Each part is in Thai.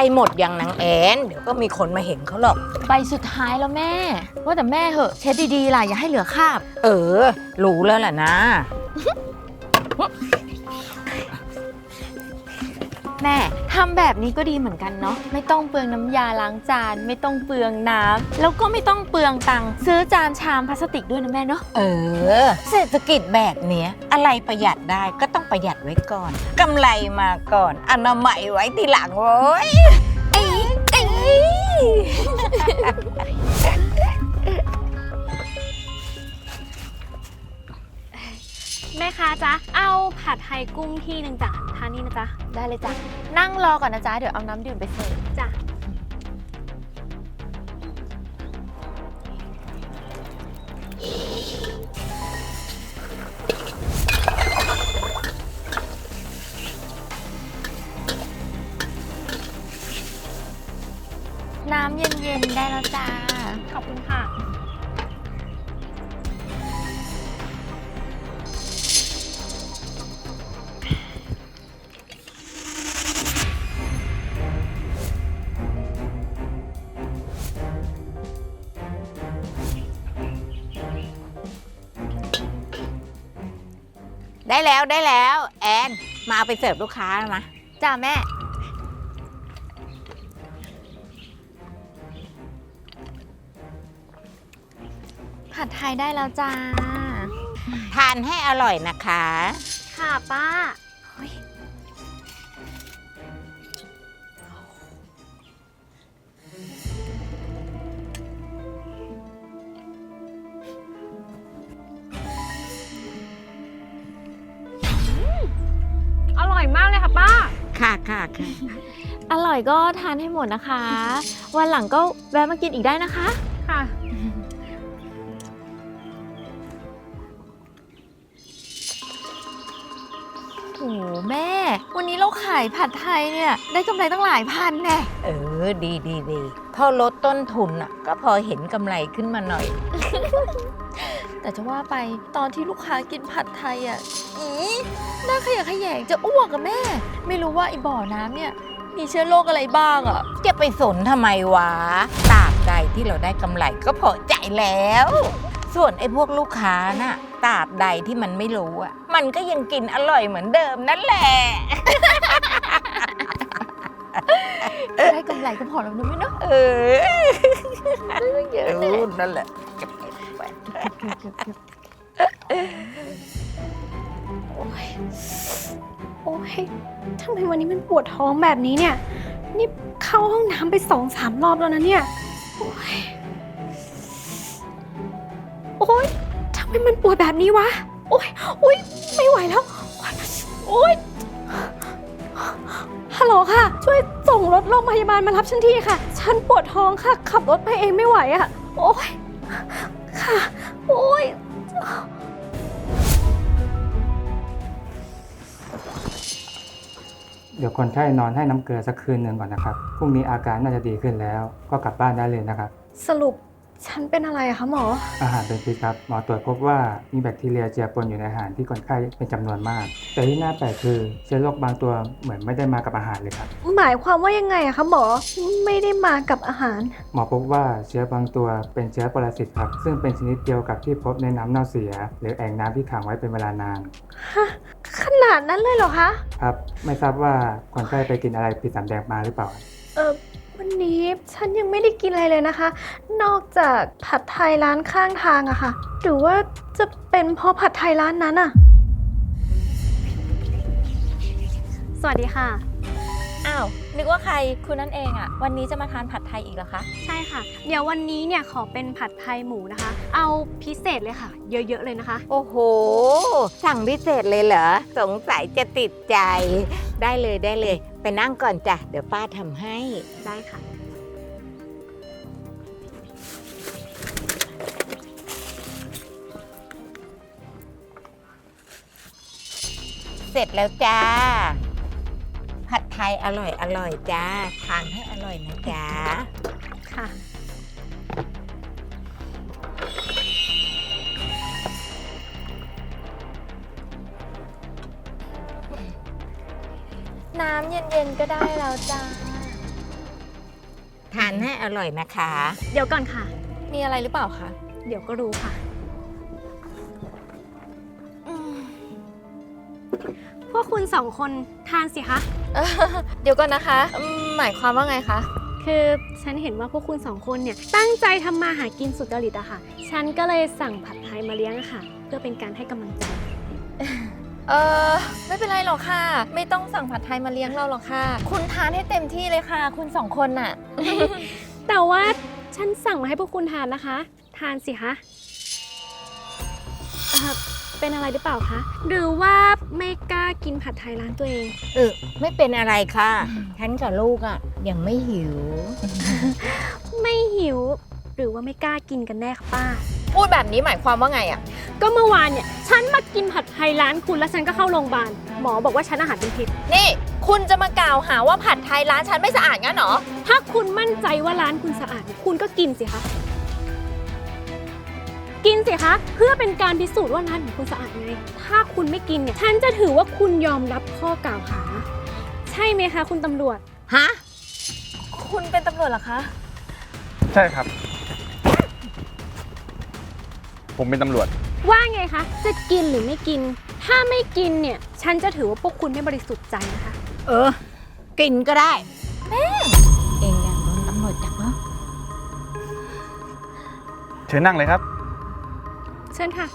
ล้หมดอย่างนางแอนเดี๋ยวก็มีคนมาเห็นเขาหรอก ใบสุดท้ายแล้วแม่ ว่าแต่แม่เหอะเช็ดดีๆล่ะอย่าให้เหลือคราบ เออ รู้แล้วแหละนะ ทำแบบนี้ก็ดีเหมือนกันเนาะไม่ต้องเปลืองน้ำยาล้างจาน ไม่ต้องเปลืองน้ำแล้วก็ไม่ต้องเปลืองตังค์ซื้อจานชามพลาสติกด้วยนะแม่เนาะเออ เศรษฐกิจแบบเนี้ย อะไรประหยัดได้ก็ต้องประหยัดไว้ก่อนกำไรมาก่อน อนามัยไว้ทีหลังโว้ยเอ้ยเอ้ยแม่ค้าจ๊ะ เอาผัดไทยกุ้งที่หนึ่งจ้ะทานนี่นะจ๊ะ ได้เลยจ้ะ นั่งรอก่อนนะจ๊ะ เดี๋ยวเอาน้ำดื่มไปเสิร์ฟจ้ะ แล้วได้แล้ว แอน มาเอาไปเสิร์ฟลูกค้านะจ้าแม่ ผัดไทยได้แล้วจ้า ทานให้อร่อยนะคะ ค่ะป้าากค่ะ อร่อยก็ทานให้หมดนะคะ วันหลังก็แวะมากินอีกได้นะคะาขายผัดไทยเนี่ยได้กำไรตั้งหลายพันแน่เออ ดีดีดีพอลดต้นทุนอะ ก็พอเห็นกำไรขึ้นมาหน่อย แต่จะว่าไปตอนที่ลูกค้ากินผัดไทยอะอีน่าขยะแขยงจะอ้วกอะแม่ ไม่รู้ว่าไอ้บ่อน้ำเนี่ยมีเชื้อโรคอะไรบ้างอะจะไปสนทำไมวะตราบใดที่เราได้กำไรก็พอใจแล้ว ส่วนไอ้พวกลูกค้าน่ะตราบใดที่มันไม่รู้อะ มันก็ยังกินอร่อยเหมือนเดิมนั่นแหละ ได้กำไรก็พอแล้วนะแม่เนาะเออได้เยอะเอเลยอนั่นแหละโอ้ยทำไมวันนี้มันปวดท้องแบบนี้เนี่ย นี่เข้าห้องน้ำไปสองสามรอบแล้วนะเนี่ย โอ้ยโอ้ยทำไมมันปวดแบบนี้วะ โอ้ยโอ้ยไม่ไหวแล้ว โอ้ย ฮัลโหลค่ะ ช่วยส่งรถโรงพยาบาลมารับฉันทีค่ะ ฉันปวดท้องค่ะ ขับรถไปเองไม่ไหวอะโอ้ยค่ะ โอ้ยเดี๋ยวคนไข้นอนให้น้ำเกลือสักคืนหนึ่งก่อนนะครับ พรุ่งนี้อาการน่าจะดีขึ้นแล้ว ก็กลับบ้านได้เลยนะครับ สรุป ฉันเป็นอะไรอะคะหมอ อาหารเป็นพิษครับ หมอตรวจพบว่ามีแบคทีเรียเจือปนอยู่ในอาหารที่คนไข้เป็นจำนวนมาก แต่ที่น่าแปลกคือเชื้อโรคบางตัวเหมือนไม่ได้มากับอาหารเลยครับ หมายความว่ายังไงอะคะหมอ ไม่ได้มากับอาหาร หมอพบว่าเชื้อบางตัวเป็นเชื้อปรสิตครับ ซึ่งเป็นชนิดเดียวกับที่พบในน้ำเน่าเสีย หรือแอ่งน้ำที่ขังไว้เป็นเวลานาน ฮะ ขนาดนั้นเลยเหรอคะ ครับ ไม่ทราบว่าคนไข้ไปกินอะไรผิดสำแดงมาหรือเปล่า เออ วันนี้ฉันยังไม่ได้กินอะไรเลยนะคะ นอกจากผัดไทยร้านข้างทางอะค่ะ หรือว่าจะเป็นเพราะผัดไทยร้านนั้นอะสวัสดีค่ะ อ้าวนึกว่าใครคุณนั่นเองอะวันนี้จะมาทานผัดไทยอีกเหรอคะใช่ค่ะ เดี๋ยววันนี้เนี่ยขอเป็นผัดไทยหมูนะคะ เอาพิเศษเลยค่ะ เยอะๆเลยนะคะ โอ้โห สั่งพิเศษเลยเหรอ สงสัยจะติดใจ ได้เลยได้เลย ไปนั่งก่อนจ้ะ เดี๋ยวป้าทำให้ ได้ค่ะ เสร็จแล้วจ้า ผัดไทยอร่อยอร่อยจ้า ทานให้อร่อยนะจ้าค่ะ น้ำเย็นๆก็ได้แล้วจ้า ทานให้อร่อยนะคะ เดี๋ยวก่อนค่ะ มีอะไรหรือเปล่าคะ เดี๋ยวก็รู้ค่ะ พวกคุณสองคนทานสิคะ เอ่อเดี๋ยวก่อนนะคะอืมหมายความว่าไงคะ คือฉันเห็นว่าพวกคุณสองคนเนี่ยตั้งใจทำมาหากินสุดจริตอะค่ะ ฉันก็เลยสั่งผัดไทยมาเลี้ยงอะค่ะ เพื่อเป็นการให้กำลังใจ เออไม่เป็นไรหรอกค่ะ ไม่ต้องสั่งผัดไทยมาเลี้ยงเราหรอกค่ะ คุณทานให้เต็มที่เลยค่ะ คุณสองคนน่ะ แต่ว่าฉันสั่งมาให้พวกคุณทานนะคะ ทานสิคะเอ่อ เป็นอะไรหรือเปล่าคะ หรือว่าไม่กล้ากินผัดไทยร้านตัวเอง เออไม่เป็นอะไรค่ะ ฉันกับลูกอะ ยังไม่หิว ไม่หิว หรือว่าไม่กล้ากินกันแน่คะป้า พูดแบบนี้หมายความว่าไงอะก็เมื่อวานเนี่ย ฉันมากินผัดไทยร้านคุณแล้วฉันก็เข้าโรงพยาบาล หมอบอกว่าฉันอาหารเป็นพิษ นี่ คุณจะมากล่าวหาว่าผัดไทยร้านฉันไม่สะอาดงั้นเหรอ ถ้าคุณมั่นใจว่าร้านคุณสะอาด คุณก็กินสิคะ กินสิคะ เพื่อเป็นการพิสูจน์ว่าร้านของคุณสะอาดไง ถ้าคุณไม่กินเนี่ย ฉันจะถือว่าคุณยอมรับข้อกล่าวหา ใช่ไหมคะคุณตำรวจ ฮะ คุณเป็นตำรวจเหรอคะ ใช่ครับ ผมเป็นตำรวจ ว่าไงคะ จะกินหรือไม่กิน ถ้าไม่กินเนี่ย ฉันจะถือว่าพวกคุณไม่บริสุทธิ์ใจนะคะ เออ กินก็ได้แม่เองอยากโดนตำรวจจับเหรอเชิญนั่งเลยครับเชิญค่ะ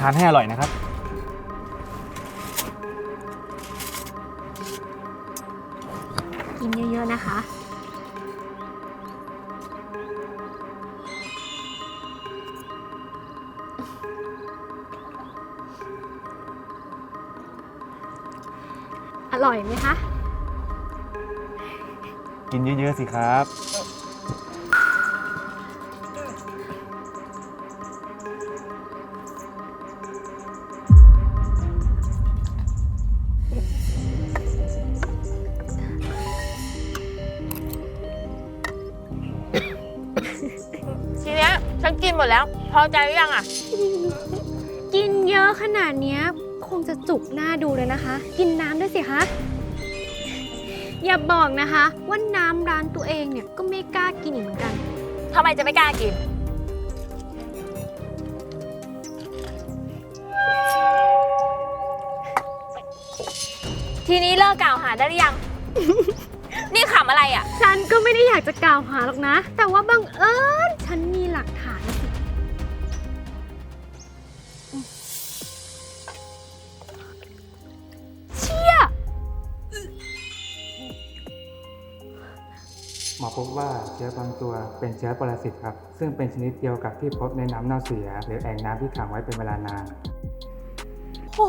ทานให้อร่อยนะครับ กินเยอะ ๆ นะคะ อร่อยไหมคะ กินเยอะ ๆ สิครับ ทีเนี้ยฉันกินหมดแล้ว พอใจหรือยังอะกินเยอะขนาดเนี้ยคงจะจุกหน้าดูเลยนะคะ กินน้ำด้วยสิคะ อย่าบอกนะคะว่าน้ำร้านตัวเองเนี่ยก็ไม่กล้ากินอีกเหมือนกัน ทำไมจะไม่กล้ากิน ทีนี้เลิกกล่าวหาได้หรือยัง นี่ขำอะไรอะ ฉันก็ไม่ได้อยากจะกล่าวหาหรอกนะ แต่ว่าบังเอิญฉันมีหลักฐาน มอพบว่าเชื้อบางตัวเป็นเชื้อปรสิตครับ ซึ่งเป็นชนิดเดียวกับที่พบในน้ำเน่าเสีย หรือแอ่งน้ำที่ขังไว้เป็นเวลานาน โห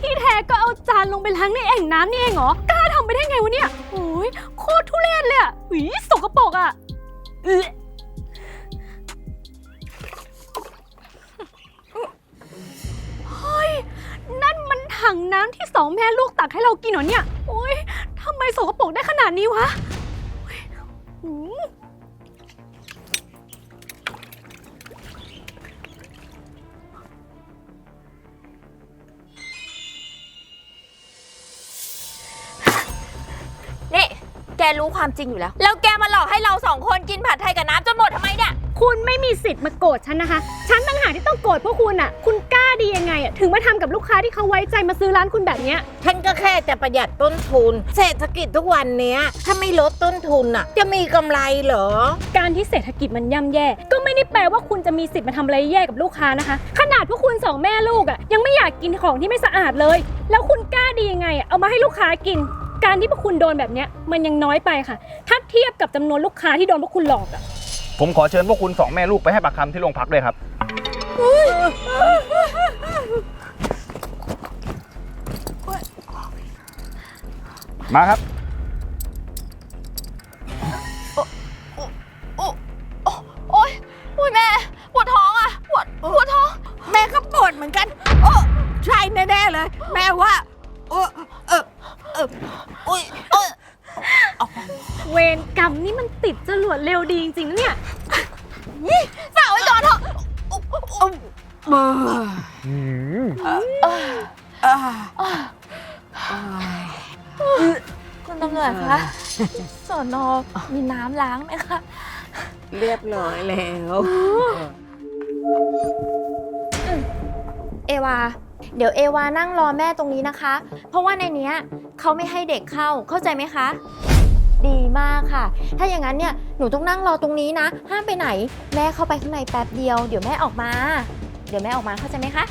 ที่แท้ก็เอาจานลงไปล้างในแอ่งน้ำนี่เองเหรอ กล้าทำไปได้ไงวะเนี่ยโอ้ยโคตรทุเรศเลยอะหวีสกปรกอะเอ๊ะเฮ้ย นั่นมันถังน้ำที่สองแม่ลูกตักให้เรากินเหรอเนี่ย โอ้ยทำไมสกปรกได้ขนาดนี้วะ รู้ความจริงอยู่แล้ว แล้วแกมาหลอกให้เราสองคนกินผัดไทยกับน้ำจนหมดทำไมเนี่ย คุณไม่มีสิทธิ์มาโกรธฉันนะคะ ฉันต่างหากที่ต้องโกรธพวกคุณอะ คุณกล้าดียังไงอะ ถึงมาทำกับลูกค้าที่เขาไว้ใจมาซื้อร้านคุณแบบเนี้ย ฉันก็แค่จะประหยัดต้นทุน เศรษฐกิจทุกวันเนี้ย ถ้าไม่ลดต้นทุนอะ จะมีกำไรเหรอ การที่เศรษฐกิจมันย่ำแย่ ก็ไม่ได้แปลว่าคุณจะมีสิทธิ์มาทำอะไรแย่กับลูกค้านะคะ ขนาดพวกคุณสองแม่ลูกอะ่ะยังไม่อยากกินของที่ไม่สะอาดเลย แล้วคุณกล้าดียังไงอะเอามาให้ลูกค้ากิน การที่พวกคุณโดนแบบเนี้ยมันยังน้อยไปค่ะ ถ้าเทียบกับจำนวนลูกค้าที่โดนพวกคุณหลอกอะ่ะผมขอเชิญพวกคุณสองแม่ลูกไปให้ปากคำที่โรงพักด้วยครับ มาครับ คุณตำรวจคะสอนอมีน้ำล้างไหมคะ เรียบร้อยแล้ว เอวา เดี๋ยวเอวานั่งรอแม่ตรงนี้นะคะ เพราะว่าในเนี้ยเขาไม่ให้เด็กเข้า เข้าใจไหมคะ ดีมากค่ะ ถ้าอย่างนั้นเนี่ย หนูต้องนั่งรอตรงนี้นะ ห้ามไปไหน แม่เข้าไปข้างในแป๊บเดียว เดี๋ยวแม่ออกมา เดี๋ยวแม่ออกมาเข้าใจไหมคะ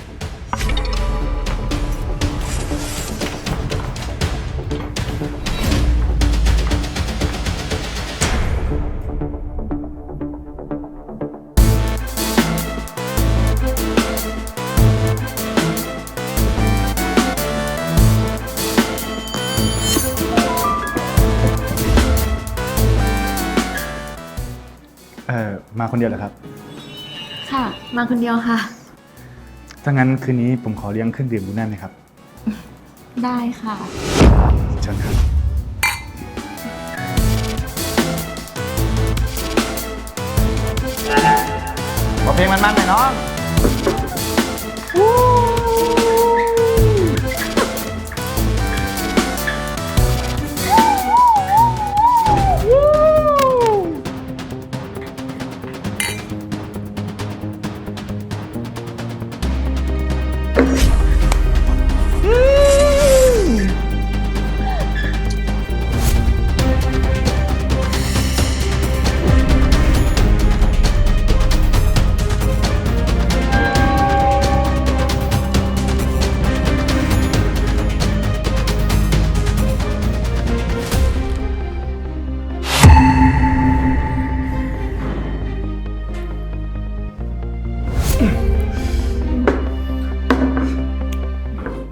เอ่อมาคนเดียวเหรอครับ ค่ะ มาคนเดียวค่ะ ถ้างั้นคืนนี้ผมขอเลี้ยงเครื่องดื่มดูนั่นนะครับ ได้ค่ะ เชิญครับ ขอเพลงมันๆหน่อยน้อง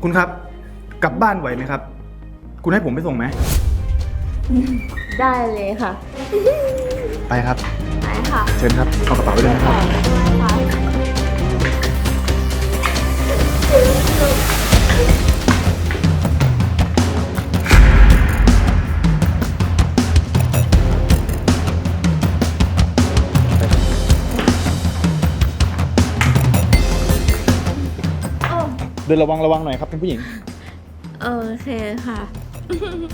คุณครับ กลับบ้านไหวไหมครับ คุณให้ผมไปส่งไหม ได้เลยค่ะ ไปครับได้ค่ะ เชิญครับเอากระเป๋าไปด้วยนะครับ เดินระวังระวังหน่อยครับเป็นผู้หญิง โอเคค่ะ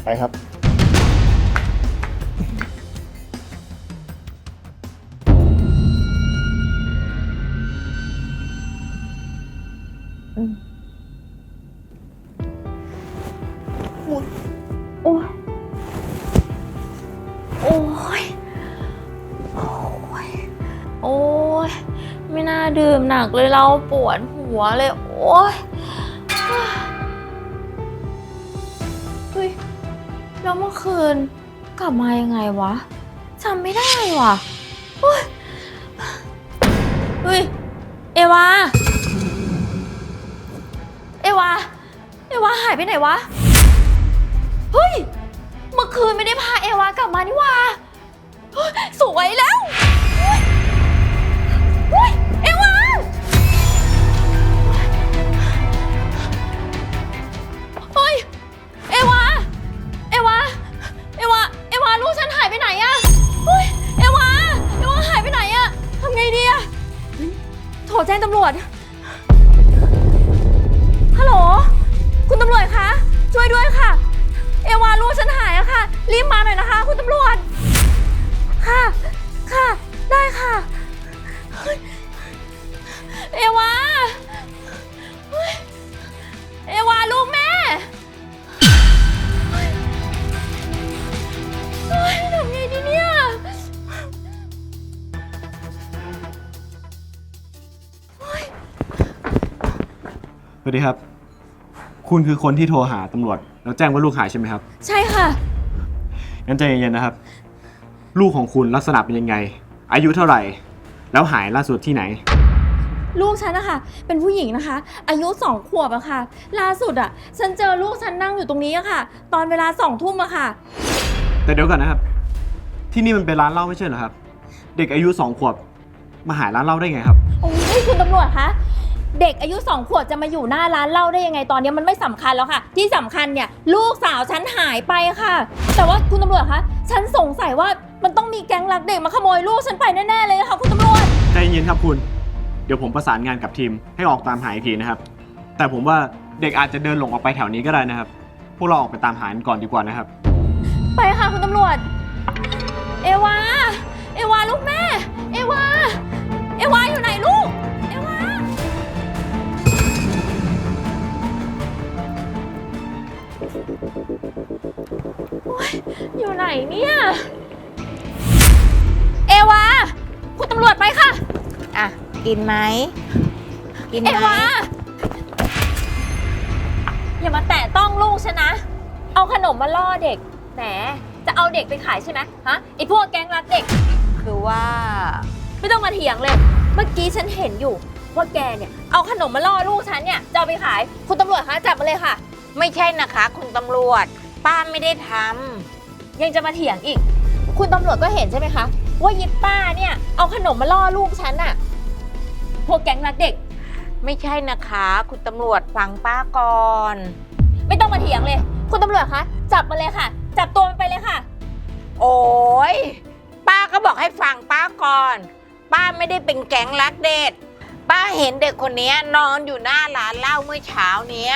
ไปครับ โอ้ยโอ้ย โอ้ย โอ้ย ไม่น่าดื่มหนักเลยเราปวดหัวเลย โอ้ย เฮ้ย แล้วเมื่อคืนกลับมายังไงวะจำไม่ได้ว่ะโอ้ยเฮ้ย เอวา เอวา เอวาหายไปไหนวะ เฮ้ย เมื่อคืนไม่ได้พาเอวากลับมานี่หว่าเฮ้ยสวยแล้ว รแจ้งตำรวจ ฮัลโหล คุณตำรวจคะ ช่วยด้วยค่ะ เอวาลูกฉันหายอะค่ะ รีบมาหน่อยนะคะ คุณตำรวจ ค่ะ ค่ะ ได้ค่ะเฮ้ยเอวา สวัสดีครับ คุณคือคนที่โทรหาตำรวจ แล้วแจ้งว่าลูกหายใช่ไหมครับ ใช่ค่ะ งั้นใจเย็นๆนะครับ ลูกของคุณลักษณะเป็นยังไง อายุเท่าไหร่ แล้วหายล่าสุดที่ไหน ลูกฉันนะคะเป็นผู้หญิงนะคะ อายุสองขวบอะค่ะ ล่าสุดอะฉันเจอลูกฉันนั่งอยู่ตรงนี้อะค่ะ ตอนเวลาสองทุ่มอะค่ะ แต่เดี๋ยวก่อนนะครับ ที่นี่มันเป็นร้านเหล้าไม่ใช่เหรอครับ เด็กอายุสองขวบ มาหายร้านเหล้าได้ไงครับ โอ้ยคุณตำรวจคะ เด็กอายุสองขวบจะมาอยู่หน้าร้านเหล้าได้ยังไงตอนนี้มันไม่สำคัญแล้วค่ะ ที่สำคัญเนี่ยลูกสาวฉันหายไปค่ะ แต่ว่าคุณตำรวจคะฉันสงสัยว่ามันต้องมีแก๊งลักเด็กมาขโมยลูกฉันไปแน่ๆเลยค่ะคุณตำรวจ ใจเย็นครับคุณ เดี๋ยวผมประสานงานกับทีมให้ออกตามหาอีกทีนะครับ แต่ผมว่าเด็กอาจจะเดินหลงออกไปแถวนี้ก็ได้นะครับ พวกเราออกไปตามหากันก่อนดีกว่านะครับ ไปค่ะคุณตำรวจ เอวา เอวาลูกแม่ เอวา เอวาอยู่ไหนลูก อ๊ยอยู่ไหนเนี่ย เอวา คุณตำรวจไปค่ะ อะ กินไหม กินเอไหมวา อย่ามาแตะต้องลูกฉันนะ เอาขนมมาล่อเด็ก แหม จะเอาเด็กไปขายใช่ไหมฮะ ไอพวกแก๊งรักเด็ก คือว่า ไม่ต้องมาเถียงเลย เมื่อกี้ฉันเห็นอยู่ ว่าแกเนี่ย เอาขนมมาล่อลูกฉันเนี่ย จะเอาไปขาย คุณตำรวจคะจับมาเลยค่ะ ไม่ใช่นะคะ คุณตำรวจ ป้าไม่ได้ทำยังจะมาเถียงอีก คุณตำรวจก็เห็นใช่ไหมคะ ว่ายิปป้าเนี่ยเอาขนมมาล่อลูกฉันอะพวกแก๊งรักเด็ก ไม่ใช่นะคะ คุณตำรวจฟังป้าก่อน ไม่ต้องมาเถียงเลย คุณตำรวจคะจับมาเลยค่ะ จับตัวมันไปเลยค่ะ โอ้ยป้าก็บอกให้ฟังป้าก่อน ป้าไม่ได้เป็นแก๊งรักเด็ดป้าเห็นเด็กคนนี้นอนอยู่หน้าร้านเหล้าเมื่อเช้าเนี้ย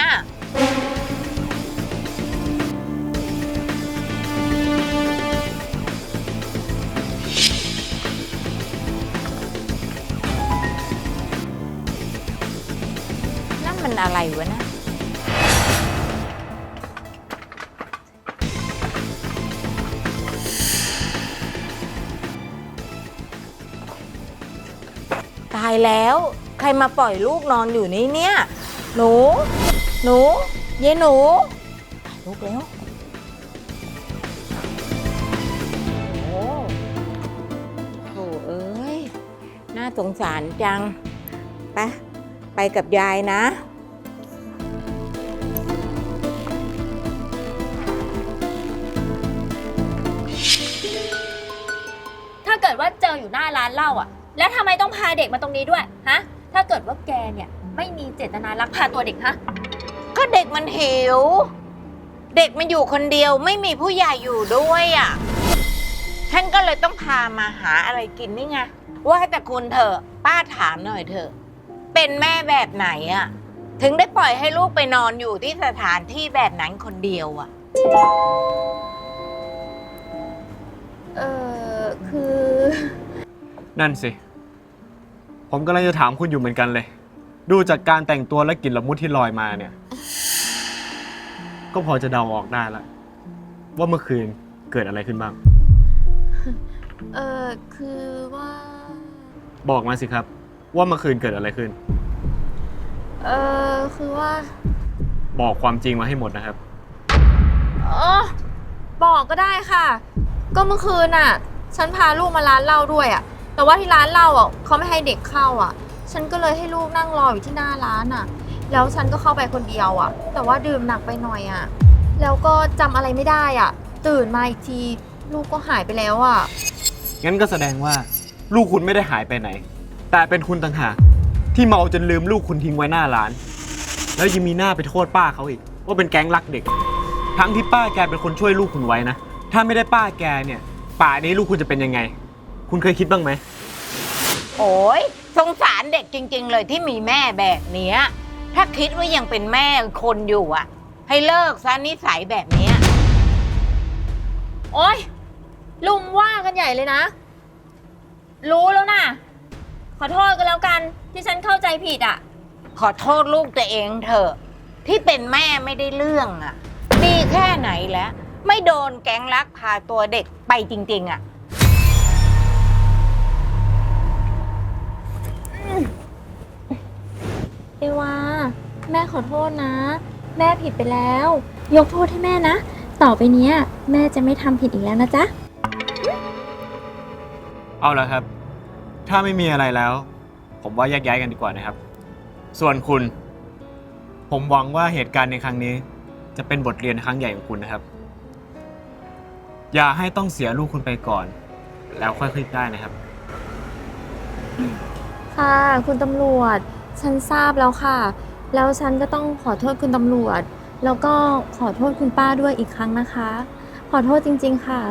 อะไรวะนะตายแล้วใครมาปล่อยลูกนอนอยู่นี่เนี่ย หนู หนูเย้หนูลูกแล้วโอ้โหเอ้ย น่าสงสารจัง ไป ไปกับยายนะ แล้วทำไมต้องพาเด็กมาตรงนี้ด้วยฮะถ้าเกิดว่าแกเนี่ยไม่มีเจตนาลักพาตัวเด็กฮะก็เด็กมันหิว เด็กมันอยู่คนเดียวไม่มีผู้ใหญ่อยู่ด้วยอะฉันก็เลยต้องพามาหาอะไรกินนี่ไงว่าแต่คุณเถอะป้าถามหน่อยเถอะ เป็นแม่แบบไหนอะถึงได้ปล่อยให้ลูกไปนอนอยู่ที่สถานที่แบบนั้นคนเดียวอะ เออคือ นั่นสิ ผมกำลังจะถามคุณอยู่เหมือนกันเลย ดูจากการแต่งตัวและกลิ่นละมุดที่ลอยมาเนี่ย ก็พอจะเดาออกได้แล้วว่าเมื่อคืนเกิดอะไรขึ้นบ้าง เออคือว่า บอกมาสิครับ ว่าเมื่อคืนเกิดอะไรขึ้น เออคือว่า บอกความจริงมาให้หมดนะครับอ๋อบอกก็ได้ค่ะ ก็เมื่อคืนน่ะ ฉันพาลูกมาร้านเหล้าด้วยอะ แต่ว่าที่ร้านเหล้าอะเขาไม่ให้เด็กเข้าอะ ฉันก็เลยให้ลูกนั่งรออยู่ที่หน้าร้านอะ แล้วฉันก็เข้าไปคนเดียวอะ แต่ว่าดื่มหนักไปหน่อยอะ แล้วก็จำอะไรไม่ได้อะ ตื่นมาอีกทีลูกก็หายไปแล้วอะ งั้นก็แสดงว่าลูกคุณไม่ได้หายไปไหน แต่เป็นคุณต่างหากที่เมาจนลืมลูกคุณทิ้งไว้หน้าร้าน แล้วยังมีหน้าไปโทษป้าเขาอีก ว่าเป็นแก๊งรักเด็ก ทั้งที่ป้าแกเป็นคนช่วยลูกคุณไว้นะ ถ้าไม่ได้ป้าแกเนี่ย ป่านี้ลูกคุณจะเป็นยังไง คุณเคยคิดบ้างไหม โอ้ยสงสารเด็กจริง ๆ เลยที่มีแม่แบบเนี้ย ถ้าคิดว่ายังเป็นแม่คนอยู่อะ ให้เลิกซะนิสัยแบบเนี้ย โอ๊ย ลุมว่ากันใหญ่เลยนะ รู้แล้วนะ ขอโทษก็แล้วกันที่ฉันเข้าใจผิดอะ ขอโทษลูกตัวเองเถอะที่เป็นแม่ไม่ได้เรื่องอะ ดีแค่ไหนแล้ว ไม่โดนแก๊งลักพาตัวเด็กไปจริง ๆ อะ เอวา แม่ขอโทษนะ แม่ผิดไปแล้ว ยกโทษให้แม่นะ ต่อไปเนี้ย แม่จะไม่ทำผิดอีกแล้วนะจ๊ะ เอาละครับ ถ้าไม่มีอะไรแล้ว ผมว่าแยกย้ายกันดีกว่านะครับ ส่วนคุณ ผมหวังว่าเหตุการณ์ในครั้งนี้ จะเป็นบทเรียนครั้งใหญ่ของคุณนะครับ อย่าให้ต้องเสียลูกคุณไปก่อน แล้วค่อยคิดได้นะครับ ค่ะ คุณตำรวจ ฉันทราบแล้วค่ะ แล้วฉันก็ต้องขอโทษคุณตำรวจ แล้วก็ขอโทษคุณป้าด้วยอีกครั้งนะคะ ขอโทษจริง ๆ ค่ะ